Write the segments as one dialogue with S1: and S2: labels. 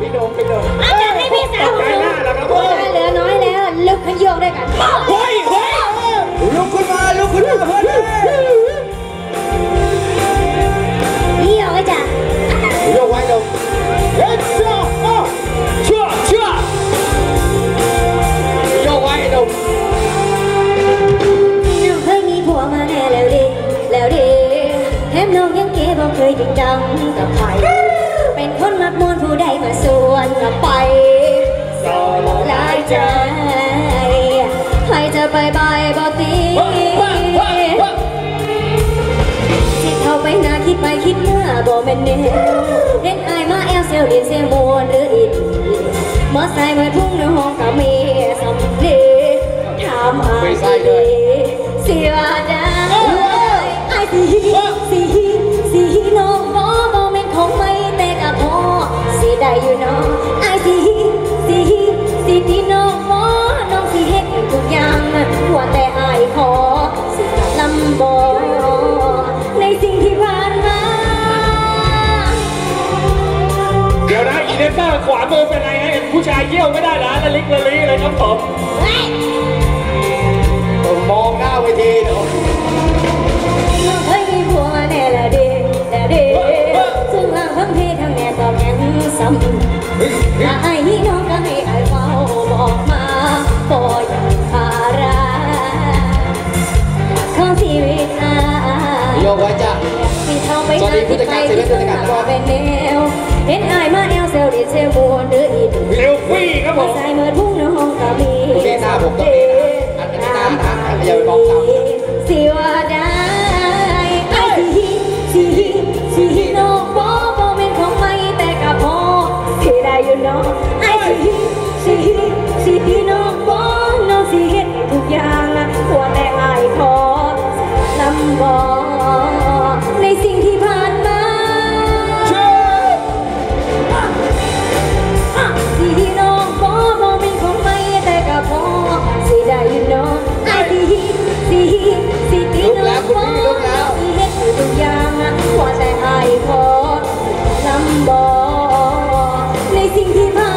S1: พี่โดมพี่โดม
S2: อาจารย์ให้พี่สาว
S1: ใจหน้าแล้วครับ
S2: เวลาเหลือน้อยแล้วลุกขึ้นโยกด้วยกัน
S1: เฮ้ยเฮ้ยลุกขึ้นมาลุกขึ้นมาเพื่อนเลย
S2: นี่เอาไว้จ้ะ
S1: โยกไว้โดมเฮ้ยเชื่อเชื่อเชื่อโยกไว้โดม
S2: น้องเคยมีผัวมาแน่แล้วดิแล้วดิแถมน้องยังเก๋บอกเคยจริงจังกับใครเป็นคน มักมวนผู้ใดมาส่วนกับไป
S1: สอน
S2: หลายใจใครจะไปบายบอตีสิเข้าไปนาคิดไปคิดมาบ่แม่นเน่เห็นอายมาแอลเซลเดียนเซลมวนหรืออีกมอไซค์มาทุ่งในห้องก็มีสำลีถามอายสิว่า อยู่เนาะอายสิสิสิที่น้องบ่น้องสิเฮ็ดทุกอย่างว่าแต่อายขอสิลำบ่ในสิ่งที่ผ่านมา
S1: เดี๋ยวนะอีเดนเซอร์ขวามือเป็นไรฮะเห็นผู้ชายเยี่ยวไม่ได้นะละลิกละลีเลยครับผมผม ที่
S2: ไปที่มาบ่เป็นแนวเห็นอายมาแอลเซลดิเซลบวนหรืออีก
S1: เซลฟี่ครับผ
S2: มามใส่เมื่อทุ่งในห้องก็มี
S1: ตรงนี้หน้าผมตรงนี้นะอันนี้หน้านะอย่าไปมองต่ำ
S2: สิว่าได้ไอ้สิสิสิน้องบ่บ่แม่นของไม่แต่กับพ่อสิได้อยู่น้องไอ้สิสิสิน้องบ่น้องสิเฮ็ดทุกอย่างว่าแต่อายขอลำบ่ ในสิ่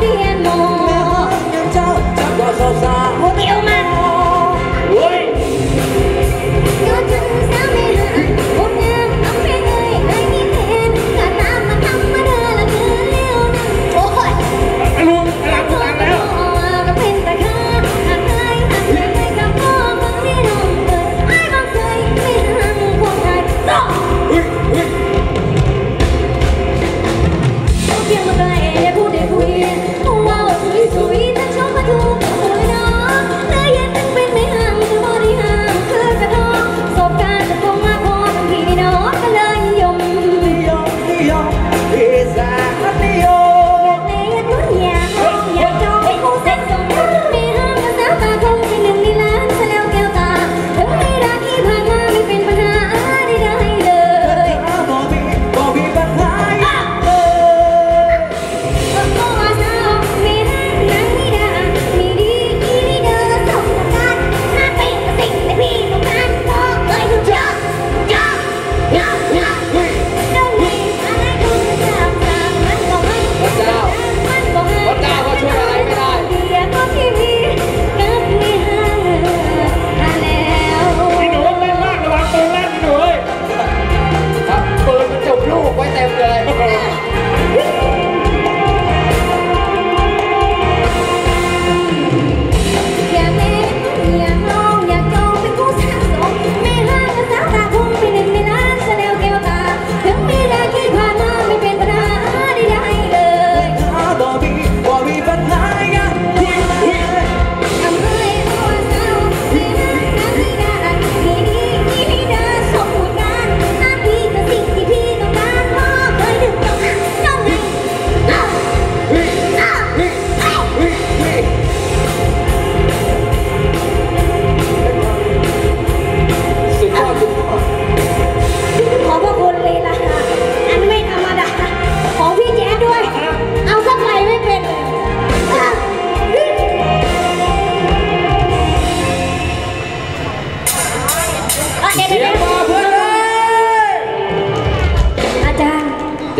S1: tiếng mồ. Trao trao qua sâu xa.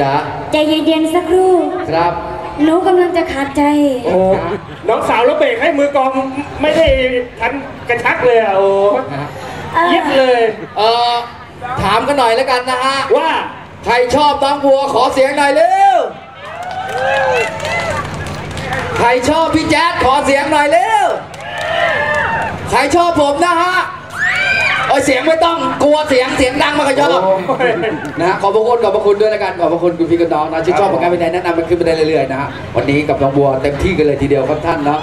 S1: จ๋า
S2: ใจเย็นๆสักครู่
S3: ครับ
S2: หนูกำลังจะขาดใจ
S1: โอ้ น้องสาวแล้วเบรกให้มือกลองไม่ได้ทันกระชักเลยอะโอ้
S2: เออ
S1: ยิดเลย
S3: เอ่อ ถามกันหน่อยแล้วกันนะฮะ
S1: ว่า
S3: ใครชอบน้องบัวขอเสียงหน่อยเร็ว ใครชอบพี่แจ๊ดขอเสียงหน่อยเร็ว ใครชอบผมนะฮะโอ้ยเสียงไม่ต้องกลัวเสียงเสียงดังมากชอบ
S1: โอ้ย
S3: นะฮะขอบพระคุณขอบพระคุณด้วยแล้วกันขอบพระคุณคุณพี่กับน้องนะที่ชอบผลงานเป็นไงแนะนำมันขึ้นไปได้เรื่อยๆนะฮะวันนี้กับน้องบัวเต็มที่กันเลยทีเดียวครับท่านเนาะ